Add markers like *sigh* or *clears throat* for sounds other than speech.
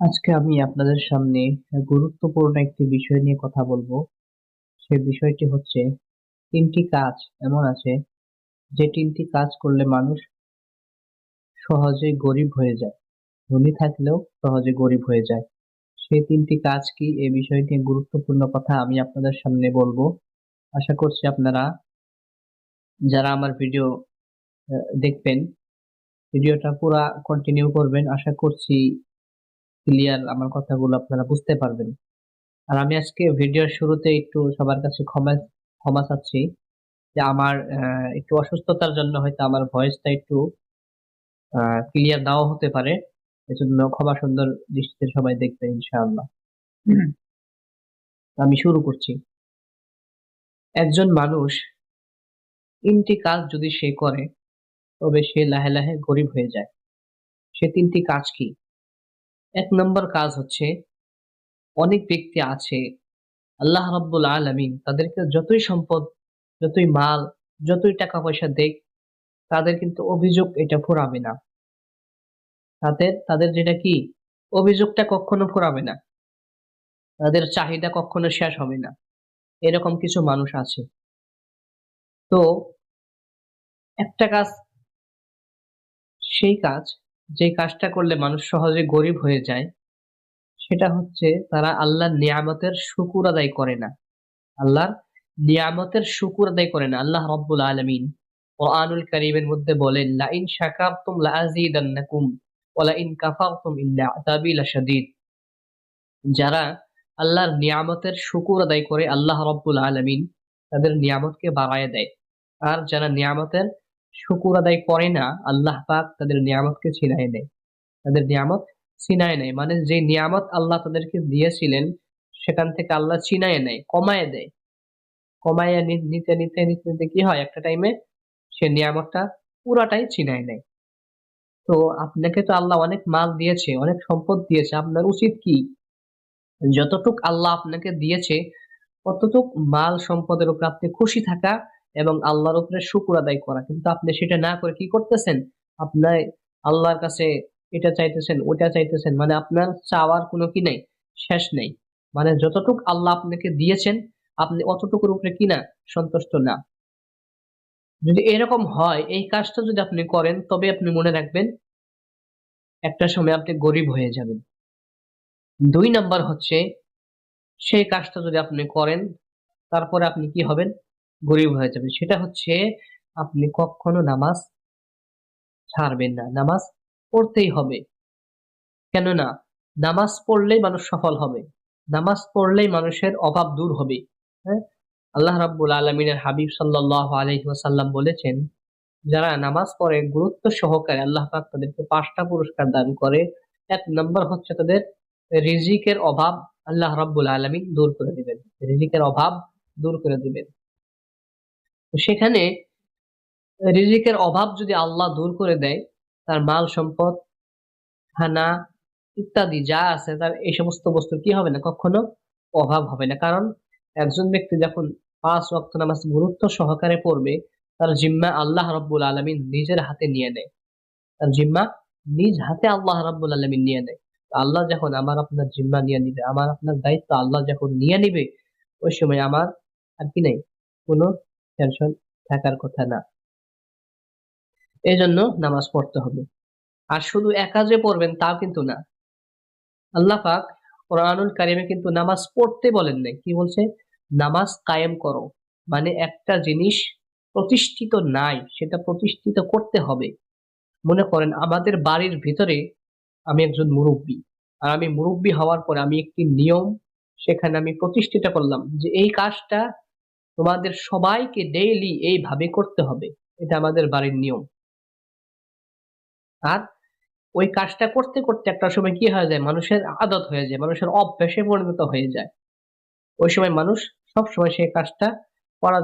আজকে আমি আপনাদের সামনে গুরুত্বপূর্ণ একটি বিষয় নিয়ে কথা বলব। সে বিষয়টি হচ্ছে, তিনটি কাজ এমন আছে যে তিনটি কাজ করলে মানুষ সহজে গরিব হয়ে যায়। ধনী থাকলেও সহজে গরিব হয়ে যায়। সেই তিনটি কাজ কি এই বিষয় নিয়ে গুরুত্বপূর্ণ কথা আমি আপনাদের সামনে বলব। আশা করছি আপনারা, যারা আমার ভিডিও দেখবেন, ভিডিওটা পুরা কন্টিনিউ করবেন। আশা করছি ক্লিয়ার আমার কথাগুলো আপনারা বুঝতে পারবেন। আর আমি আজকে ভিডিওর শুরুতে একটু সবার কাছে ক্ষমা ক্ষমা চাচ্ছি যে আমার একটু অসুস্থতার জন্য হয়তো আমার ভয়েসটা একটু ক্লিয়ার নাও হতে পারে। এজন্য ক্ষমা সুন্দর দৃষ্টিতে সবাই দেখবে ইনশাআল্লাহ। *clears throat* আমি শুরু করছি। একজন মানুষ তিনটি কাজ যদি সে করে, তবে সে লাহে লাহে গরিব হয়ে যায়। সে তিনটি কাজ কি? এক নম্বর কাজ হচ্ছে অনেক ব্যক্তি আছে, আল্লাহ রব্বুল আলমিন তাদেরকে যতই সম্পদ, যতই মাল, যতই টাকা পয়সা দেখ, তাদের কিন্তু অভিযোগ এটা ফুরাবে না। তাদের তাদের যেটা কি? অভিযোগটা কখনো ফুরাবে না। তাদের চাহিদা কখনো শেষ হবে না। এরকম কিছু মানুষ আছে। তো একটা কাজ, সেই কাজ যে কাজটা করলে মানুষ সহজে গরিব হয়ে যায়, সেটা হচ্ছে তারা আল্লাহর নিয়ামতের শুকুর আদায় করে না। আল্লাহর নিয়ামতের শুকুর আদায় করে না। আল্লাহ রব্বুল আলমিন ও আনুল করিমের মধ্যে বলেন, লাইন শাকারতুম লাআযীদান্নাকুম ওয়া লাইন কাফারতুম ইন্না আযাবি যারা আল্লাহর নিয়ামতের শুকুর আদায় করে, আল্লাহ রব্বুল আলমিন তাদের নিয়ামতকে বাড়ায় দেয়। আর যারা নিয়ামতের শুকুর আদায় করে না, আল্লাহ পাক তাদের নিয়ামতকে ছিনায় নেয় তাদের নিয়ামত ছিনায় নেয়। মানে যে নিয়ামত আল্লাহ তাদেরকে দিয়েছিলেন, সেখান থেকে আল্লাহ ছিনায় নেয়, কমায় দেয়। কমায় নিতে নিতে নিতে নিতে কি হয়? একটা টাইমে সে নিয়ামতটা পুরাটাই ছিনায় নেয়। তো আপনাকে তো আল্লাহ অনেক মাল দিয়েছে, অনেক সম্পদ দিয়েছে। আপনার উচিত কি? যতটুক আল্লাহ আপনাকে দিয়েছে ততটুক মাল সম্পদের উপর আপনি খুশি থাকা এবং আল্লাহর উপরে শুকুর আদায় করা। কিন্তু আপনি সেটা না করে কি করতেছেন? আপনার আল্লাহর কাছে এটা চাইতেছেন ওটা চাইতেছেন মানে আপনার চাওয়ার কোনো কি নেই? শেষ নেই। মানে যতটুক আল্লাহ আপনাকে দিয়েছেন, আপনি অতটুকুর উপরে কিনা সন্তুষ্ট না। যদি এরকম হয়, এই কাজটা যদি আপনি করেন, তবে আপনি মনে রাখবেন, একটা সময় আপনি গরিব হয়ে যাবেন। দুই নাম্বার হচ্ছে, সেই কাজটা যদি আপনি করেন, তারপরে আপনি কি হবেন? গরিব হয়ে যাবে। সেটা হচ্ছে আপনি কখনো নামাজ ছাড়বেন না। নামাজ পড়তেই হবে। কেননা নামাজ পড়লেই মানুষ সফল হবে। নামাজ পড়লেই মানুষের অভাব দূর হবে। হ্যাঁ? আল্লাহ রাব্বুল আলমিনের হাবিব সাল্লাহ আলহিহাসাল্লাম বলেছেন, যারা নামাজ পড়ে, গুরুত্ব সহকারে আল্লাহ পাক তাদেরকে পাঁচটা পুরস্কার দান করে। এক নম্বর হচ্ছে তাদের রিজিকের অভাব আল্লাহ রাব্বুল আলমিন দূর করে দিবেন। রিজিকের অভাব দূর করে দিবেন। সেখানে রিজিকের অভাব যদি আল্লাহ দূর করে দেয়, তার মাল সম্পদ, খানা ইত্যাদি যা আছে, তার এই সমস্ত বস্তু কি হবে না? কখনো অভাব হবে না। কারণ একজন ব্যক্তি যখন পাঁচ ওয়াক্ত নামাজ গুরুত্ব সহকারে পড়বে, তার জিম্মা আল্লাহ রব্বুল আলমিন নিজের হাতে নিয়ে নেয়। তার জিম্মা নিজ হাতে আল্লাহ রব্বুল আলমিন নিয়ে নেয়। আল্লাহ যখন আমার আপনার জিম্মা নিয়ে নিবে, আমার আপনার দায়িত্ব আল্লাহ যখন নিয়ে নিবে, ওই সময় আমার আর কি নেই? কোনো টেনশন থাকার কথা না। এই জন্য নামাজ পড়তে হবে। আর শুধু একা যে পড়বেন তাও কিন্তু না। আল্লাহ পাক কোরআনুল কারিমে কিন্তু নামাজ পড়তে বলেন নাই। কি বলছে? নামাজ কায়েম করো। মানে একটা জিনিস প্রতিষ্ঠিত নাই, সেটা প্রতিষ্ঠিত করতে হবে। মনে করেন আমাদের বাড়ির ভিতরে আমি একজন মুরব্বী। আর আমি মুরব্বী হওয়ার পরে আমি একটি নিয়ম সেখানে আমি প্রতিষ্ঠিত করলাম যে এই কাজটা তোমাদের সবাইকে ডেইলি এইভাবে করতে হবে। এটা আমাদের বাড়ির নিয়ম। আর ওই কাজটা করতে করতে একটা সময় কি হয়ে যায়? মানুষের আদত হয়ে যায়, মানুষের অভ্যাসে পরিণত হয়ে যায়। ওই সময় মানুষ সব সময় সেই কাজটা করা